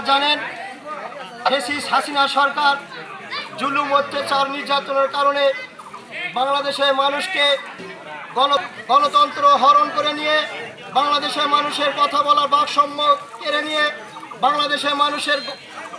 জানেন, ফেসিস হাসিনা সরকার জুলুম, অত্যাচার, নির্যাতনের কারণে বাংলাদেশের মানুষকে গণ, গণতন্ত্র হরণ করে নিয়ে, বাংলাদেশের মানুষের কথা বলার ভারসাম্য কেড়ে নিয়ে, বাংলাদেশের মানুষের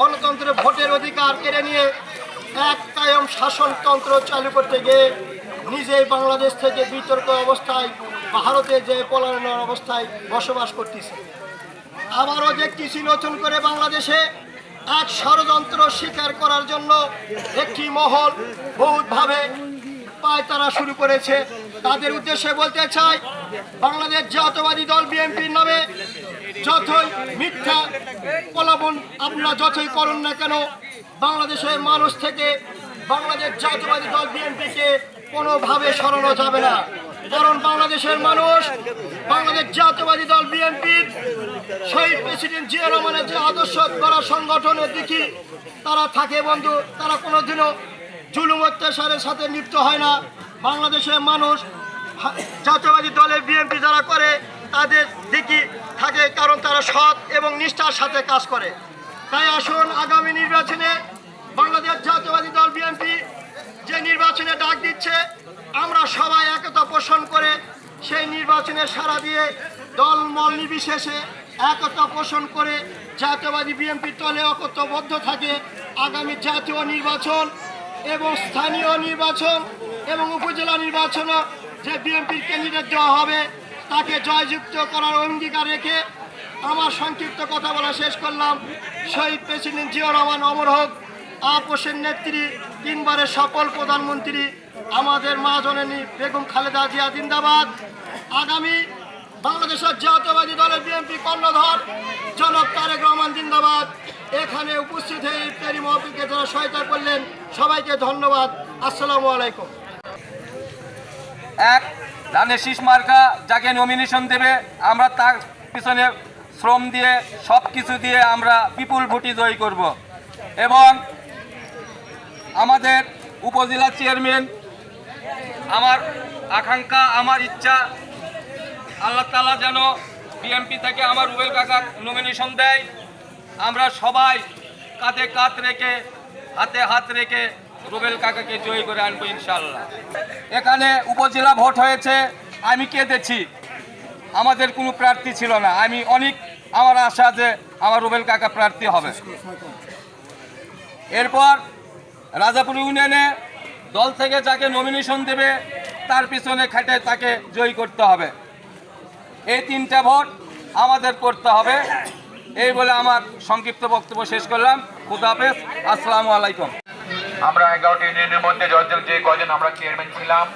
গণতন্ত্রের ভোটের অধিকার কেড়ে নিয়ে এক কায়ম শাসনতন্ত্র চালু করতে গিয়ে নিজেই বাংলাদেশ থেকে বিতর্ক অবস্থায়, ভারতে যে পলায়নের অবস্থায় বসবাস করতেছে। আবারও দেখতেছি নতুন করে বাংলাদেশে এক ষড়যন্ত্র স্বীকার করার জন্য একটি মহল বহুতভাবে পায়তারা শুরু করেছে। তাদের উদ্দেশ্যে বলতে চাই, বাংলাদেশ জাতীয়বাদী দল বিএনপির নামে যতই মিথ্যা প্রলোভন আপনারা যতই করুন না কেন, বাংলাদেশের মানুষ থেকে বাংলাদেশ জাতীয়বাদী দল বিএনপিকে কোনোভাবে সরানো যাবে না। কারণ বাংলাদেশের মানুষ, বাংলাদেশ জাতীয়বাদী দল বিএনপির শহীদ প্রেসিডেন্ট জিয়া রহমানের যে আদর্শ করা সংগঠনের দিকে তারা থাকে বন্ধু, তারা কোনোদিনও জুলুম অত্যাচারের সাথে লিপ্ত হয় না। বাংলাদেশের মানুষ জাতীয়বাদী দলের বিএনপি যারা করে, তাদের দিকে থাকে কারণ তারা সৎ এবং নিষ্ঠার সাথে কাজ করে। তাই আসুন আগামী নির্বাচনে বাংলাদেশ জাতীয়বাদী দল বিএনপি যে নির্বাচনে ডাক দিচ্ছে আমরা সবাই একতা পোষণ করে সেই নির্বাচনে সাড়া দিয়ে দল মল নির্বিশেষে একতা পোষণ করে জাতীয়বাদী বিএনপির দলে একত্রবদ্ধ থাকে। আগামী জাতীয় নির্বাচন এবং স্থানীয় নির্বাচন এবং উপজেলা নির্বাচনও যে বিএনপির ক্যান্ডিডেট দেওয়া হবে, তাকে জয়যুক্ত করার অঙ্গীকার রেখে আমার সংক্ষিপ্ত কথা বলা শেষ করলাম। শহীদ প্রেসিডেন্ট জিয়া রহমান অমর হোক আপোষের নেত্রী, তিনবারের সফল প্রধানমন্ত্রী আমাদের মা জননী বেগম খালেদা জিয়া জিন্দাবাদ। আগামী বাংলাদেশের জাতীয়বাদী দলের বিএনপি কর্ণধর জনক তারেক রহমান জিন্দাবাদ। এখানে উপস্থিত হয়ে ইফতারি মহফিলকে যারা সহায়তা করলেন, সবাইকে ধন্যবাদ। আসসালামু আলাইকুম। এক ধানের শীষ মার্কা যাকে নমিনেশন দেবে, আমরা তার পিছনে শ্রম দিয়ে সব কিছু দিয়ে আমরা বিপুল ভোটি জয়ী করব। এবং আমাদের উপজেলা চেয়ারম্যান আমার আকাঙ্ক্ষা, আমার ইচ্ছা, আল্লাহ তালা যেন বিএমপি থেকে আমার রুবেল কাকা নমিনেশন দেয়। আমরা সবাই কাঁধে কাঁধ রেখে, হাতে হাত রেখে রুবেল কাকাকে জয়ী করে আনব ইনশাল্লাহ এখানে উপজেলা ভোট হয়েছে, আমি কেঁদেছি। আমাদের কোনো প্রার্থী ছিল না। আমি অনেক, আমার আশা যে আমার রুবেল কাকা প্রার্থী হবে। এরপর রাজাপুর ইউনিয়নে দল থেকে যাকে নমিনেশন দেবে, তার পিছনে খাটে তাকে জয়ী করতে হবে। এই তিনটা ভোট আমাদের করতে হবে। এই বলে আমার সংক্ষিপ্ত বক্তব্য শেষ করলাম। খুদা হাফেজ। আসসালামু আলাইকুম। আমরা এগারোটি ইউনিয়নের মধ্যে যাদের যে কজন আমরা চেয়ারম্যান ছিলাম,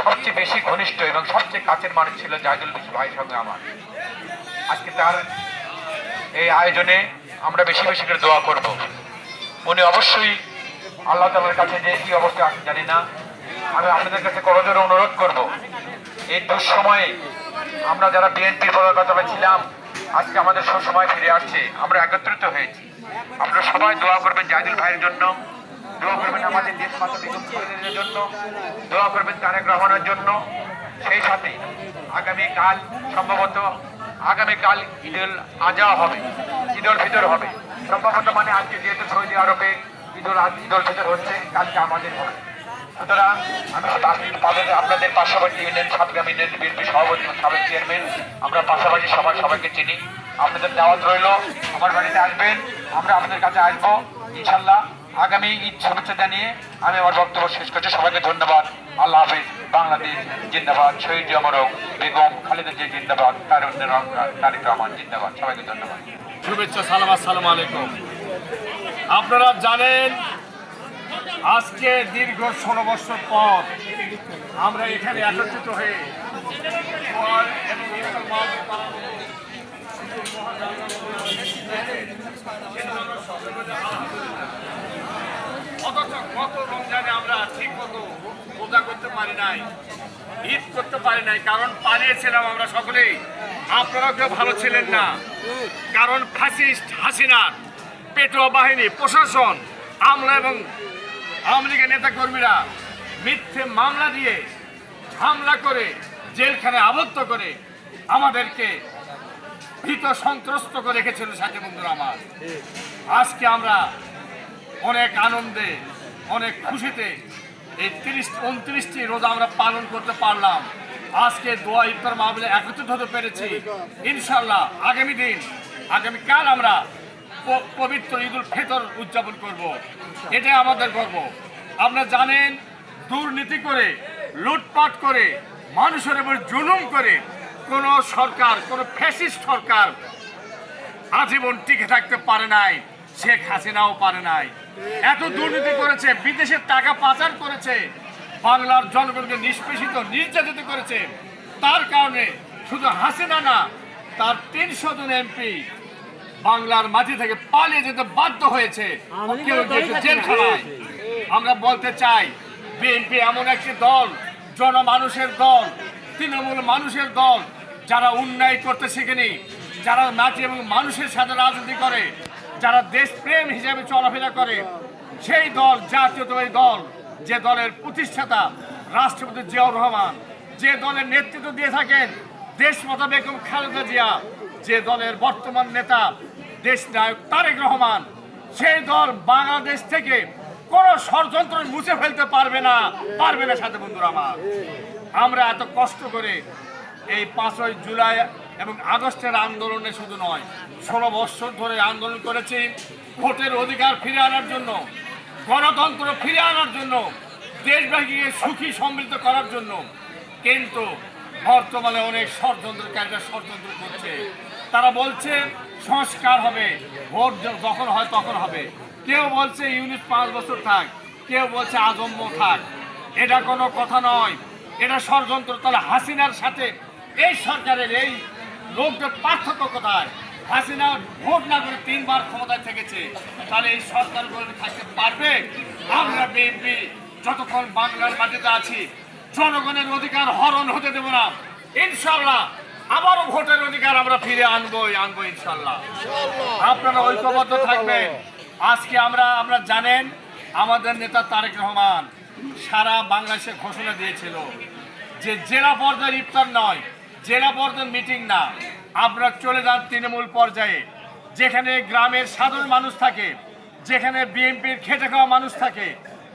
সবচেয়ে বেশি ঘনিষ্ঠ এবং সবচেয়ে কাছের মানুষ ছিল জাহিদুল বিশ ভাইয়ের সঙ্গে আমার। আজকে তার এই আয়োজনে আমরা বেশি বেশি করে দোয়া করব। উনি অবশ্যই আল্লাহ তালার কাছে যে কি অবস্থা জানি না। আমি আপনাদের কাছে করজোরে অনুরোধ করব, এই দুঃসময়ে আমরা যারা বিএনপির পতাকা ছিলাম আজকে আমাদের সুসময় ফিরে আসছে, আমরা একত্রিত হয়েছি। আপনারা সবাই দোয়া করবেন জাহিদুল ভাইয়ের জন্য, দোয়া করবেন আমাদের দেশ মাতা জন্য, দোয়া করবেন তারেক রহমানের জন্য। সেই সাথে আগামী কাল সম্ভবত আগামী কাল ঈদুল আজহা হবে, ঈদুল ফিতর হবে। সম্ভবত মানে আজকে যেহেতু সৌদি আরবে ঈদুল ঈদুল ফিতর হচ্ছে কালকে আমাদের হবে। সুতরাং আমি আপনি- আপনাদের- পাশাপাশি ইউনিয়ন সাতগাম ইউনিয়ন বিএনপি সভাপতি সাবেক চেয়ারম্যান, আমরা পাশাপাশি সবাই সবাইকে চিনি। আপনাদের দাওয়াত রইল, আমার বাড়িতে আসবেন, আমরা আপনাদের কাছে আসব। ইনশাল্লাহ আগামী ঈদ শুভেচ্ছা জানিয়ে আমি আমার বক্তব্য শেষ করছি। সবাইকে ধন্যবাদ। আল্লাহ হাফিজ। বাংলাদেশ জিন্দাবাদ। শহীদ অমরক বেগম খালেদা জিয়া জিন্দাবাদ। তারুণ্য তারিক রহমান জিন্দাবাদ। সবাইকে ধন্যবাদ। শুভেচ্ছা, সালাম, আসসালামু আলাইকুম। আপনারা জানেন, আজকে দীর্ঘ ষোলো বছর পর আমরা এখানে একত্রিত হয়ে রমজানে আমরা ঠিক মতো করতে পারি নাই, ঈদ করতে পারি নাই, কারণ আমরা সকলেই। আপনারা কেউ ভালো ছিলেন না, কারণ ফ্যাসিস্ট হাসিনার পেটোয়া বাহিনী, প্রশাসন, আমলা এবং আওয়ামী লীগের নেতাকর্মীরা মিথ্যে মামলা দিয়ে হামলা করে জেলখানে আবদ্ধ করে আমাদেরকে ভীত সন্ত্রস্ত করে রেখেছিল সাথে বন্ধুরা আমার। আজকে আমরা অনেক আনন্দে, অনেক খুশিতে এই তিরিশ, উনত্রিশটি রোজা আমরা পালন করতে পারলাম। আজকে দোয়া ইফতার মাহবিলে একত্রিত হতে পেরেছি। ইনশাল্লাহ আগামী দিন, আগামীকাল আমরা পবিত্র ঈদুল ফিতর উদযাপন করব। এটাই আমাদের গর্ব। আপনারা জানেন, দুর্নীতি করে, লুটপাট করে, মানুষের উপর জুলুম করে কোনো সরকার, কোনো ফ্যাসিস্ট সরকার আজীবন টিকে থাকতে পারে নাই, শেখ হাসিনাও পারে নাই। এত দুর্নীতি করেছে বিদেশের টাকা পাচার করেছে, বাংলার জনগণকে নিষ্পেষিত, নির্যাতিত করেছে। তার কারণে শুধু হাসিনা না, তার তিনশো জন এমপি বাংলার মাটি থেকে পালিয়ে যেতে বাধ্য হয়েছে। কেউ জেলখানায় আমরা বলতে চাই বিএনপি এমন একটি দল জনমানুষের দল তৃণমূল মানুষের দল যারা উন্নয়ন করতে শিখেনি যারা মাটি এবং মানুষের সাথে রাজনীতি করে যারা দেশপ্রেম হিসেবে চলাফেরা করে সেই দল জাতীয়তাবাদী দল যে দলের প্রতিষ্ঠাতা রাষ্ট্রপতি জিয়াউর রহমান যে দলের নেতৃত্ব দিয়ে থাকেন দেশমাতা বেগম খালেদা জিয়া যে দলের বর্তমান নেতা দেশ নায়ক তারেক রহমান সেই দল বাংলাদেশ থেকে কোন ষড়যন্ত্র মুছে ফেলতে পারবে না। পারবে না সাথে বন্ধুরা আমার। আমরা এত কষ্ট করে এই পাঁচই জুলাই এবং আগস্টের আন্দোলনে শুধু নয়, ষোলো বছর ধরে আন্দোলন করেছি। ভোটের অধিকার ফিরে আনার জন্য, গণতন্ত্র ফিরে আনার জন্য দেশবাসীকে সুখী সমৃদ্ধ করার জন্য। কিন্তু বর্তমানে অনেক ষড়যন্ত্রকারীরা ষড়যন্ত্র করছে। তারা বলছে সংস্কার হবে, ভোট যখন হয় তখন হবে। কেউ বলছে ইউনিট পাঁচ বছর থাক, কেউ বলছে আজম্য থাক। এটা কোনো কথা নয়। এটা ষড়যন্ত্র। তাহলে হাসিনার সাথে এই সরকারের এই লোকদের পার্থক্য কোথায়? হাসিনা ভোট না করে তিনবার ক্ষমতায় থেকেছে। তাহলে এই সরকার গরিবে থাকতে পারবে? আমরা বিএনপি যতক্ষণ বাংলার মাটিতে আছি, জনগণের অধিকার হরণ হতে দেব না। ইনশাল্লাহ আবারও ভোটের অধিকার আমরা ফিরে আনবোই আনব ইনশাল্লাহ আপনারা ঐক্যবদ্ধ থাকবেন। আজকে আমরা আমরা জানেন আমাদের নেতা তারেক রহমান সারা বাংলাদেশে ঘোষণা দিয়েছিল যে জেলা পর্যায়ের ইফতার নয় জেলা পর্যায়ের মিটিং না। আপনারা চলে যান তৃণমূল পর্যায়ে। যেখানে গ্রামের সাধারণ মানুষ থাকে যেখানে বিএনপির খেটে খাওয়া মানুষ থাকে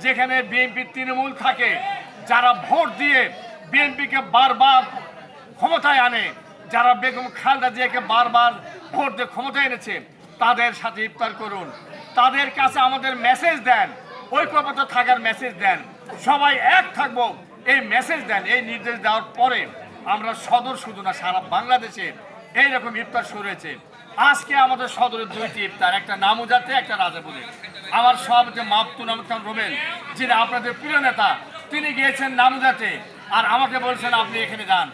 যেখানে বিএনপির তৃণমূল থাকে যারা ভোট দিয়ে বিএনপিকে বারবার ক্ষমতায় আনে। যারা বেগম খালদা জিয়াকে বারবার ভোট দিয়ে ক্ষমতায় এনেছে, তাদের সাথে ইফতার করুন। তাদের কাছে আমাদের মেসেজ দেন। ঐক্যবদ্ধ থাকার মেসেজ দেন। সবাই এক থাকব, এই মেসেজ দেন, এই নির্দেশ দেওয়ার পরে আমরা সদর শুধু না, সারা বাংলাদেশে এইরকম ইফতার শুরু হয়েছে। আজকে আমাদের সদরের দুইটি ইফতার, একটা নামুজাতে, একটা রাজাপুরে। আমার সব যে মাপতুন খান রোবেল, যিনি আপনাদের প্রিয় নেতা, তিনি গিয়েছেন নামুজাতে। আর আমাকে বলছেন, আপনি এখানে যান।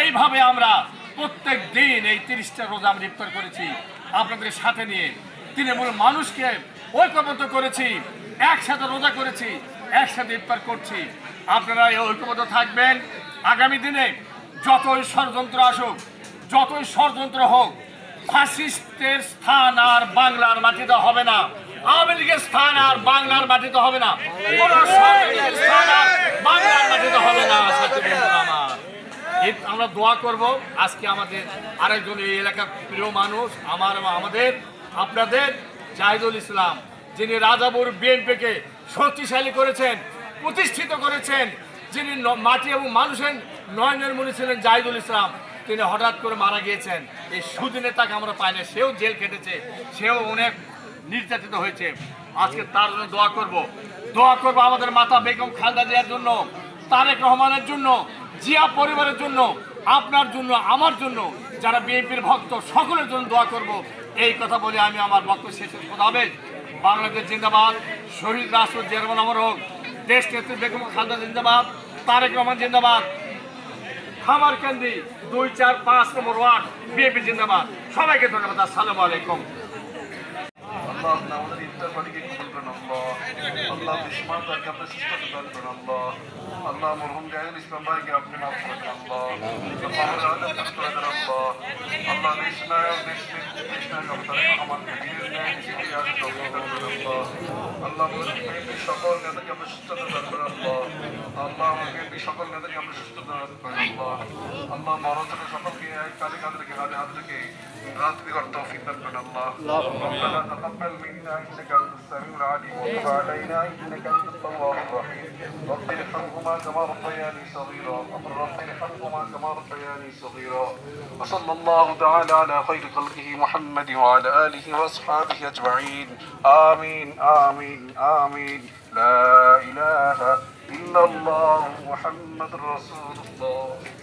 এইভাবে আমরা প্রত্যেক দিন এই তিরিশটা রোজা আমরা ইফতার করেছি। আপনাদের সাথে নিয়ে তৃণমূল মানুষকে ঐক্যবদ্ধ করেছি, একসাথে রোজা করেছি, একসাথে ইফতার করছি। আপনারা এই ঐক্যবদ্ধ থাকবেন। আগামী দিনে যতই ষড়যন্ত্র আসুক, যতই ষড়যন্ত্র হোক ফাসিস্টের স্থান আর বাংলার মাটিতে হবে না। আওয়ামী লীগের স্থান আর বাংলার মাটিতে হবে না। কোন স্থান আর বাংলার মাটিতে হবে না আমরা দোয়া করব আজকে আমাদের আরেকজন এই এলাকার প্রিয় মানুষ, আমার আমাদের, আপনাদের, জাহিদুল ইসলাম, যিনি রাজাপুর বিএনপিকে শক্তিশালী করেছেন, প্রতিষ্ঠিত করেছেন, যিনি মাটি এবং মানুষের নয়নের মনে ছিলেন জাহিদুল ইসলাম, তিনি হঠাৎ করে মারা গিয়েছেন। এই সুদিনে তাকে আমরা পাই না, সেও জেল কেটেছে সেও অনেক নির্যাতিত হয়েছে। আজকে তার জন্য দোয়া করব। দোয়া করব আমাদের মাতা বেগম খালদা জিয়ার জন্য, তারেক রহমানের জন্য জিয়া পরিবারের জন্য, আপনার জন্য, আমার জন্য, যারা বিএনপির ভক্ত, সকলের জন্য দোয়া করব। এই কথা বলে আমি আমার বক্তব্য শেষ কথা হবে বাংলাদেশ জিন্দাবাদ। শহীদ রাষ্ট্র জিয়ারমান আমার হোক। দেশ নেত্রী বেগম খালেদা জিন্দাবাদ। তারেক রহমান জিন্দাবাদ। খামার কেন্দ্রি দুই চার পাঁচ নম্বর ওয়ার্ড বিএনপি জিন্দাবাদ। সবাইকে ধন্যবাদ। আসসালামু আলাইকুম। আল্লাহ আপনি আমাদের ইফতার পার্টিকে কবুল করেন আল্লাহ আল্লাহ বিস্মার তাকে আপনার সুস্থতা দান করেন আল্লাহ আল্লাহ মরহুম জাহিদুল ইসলাম ভাইকে আপনি মাফ করেন আল্লাহ আল্লাহ দান করে দেন আল্লাহ আল্লাহ দেশ নায়ক দেশ দেশ নায়ক ডক্টর আমাদের বীরের ন্যায় দেশকে আজ ডক্টর দান করেন আল্লাহ আল্লাহ মরহুম সকল নেতাকে আপনার সুস্থতা দান করেন আল্লাহ আল্লাহ আমাকে এই সকল নেতাকে আপনি সুস্থ দান করেন আল্লাহ আল্লাহ মরণের সকলকে এক কালে কাঁধে রেখে হাতে হাত রেখে রাত্রি কর তৌফিক দান করেন আল্লাহ ربنا تقبل منا انك انت السميع العليم وتب علينا إنك أنت التواب الرحيم. رب ارحمهما كما ربياني صغيرا. رب ارحمهما كما ربياني صغيرا. وصلى الله تعالى على خير خلقه محمد وعلى آله وأصحابه أجمعين. آمين آمين آمين. لا إله إلا الله محمد رسول الله.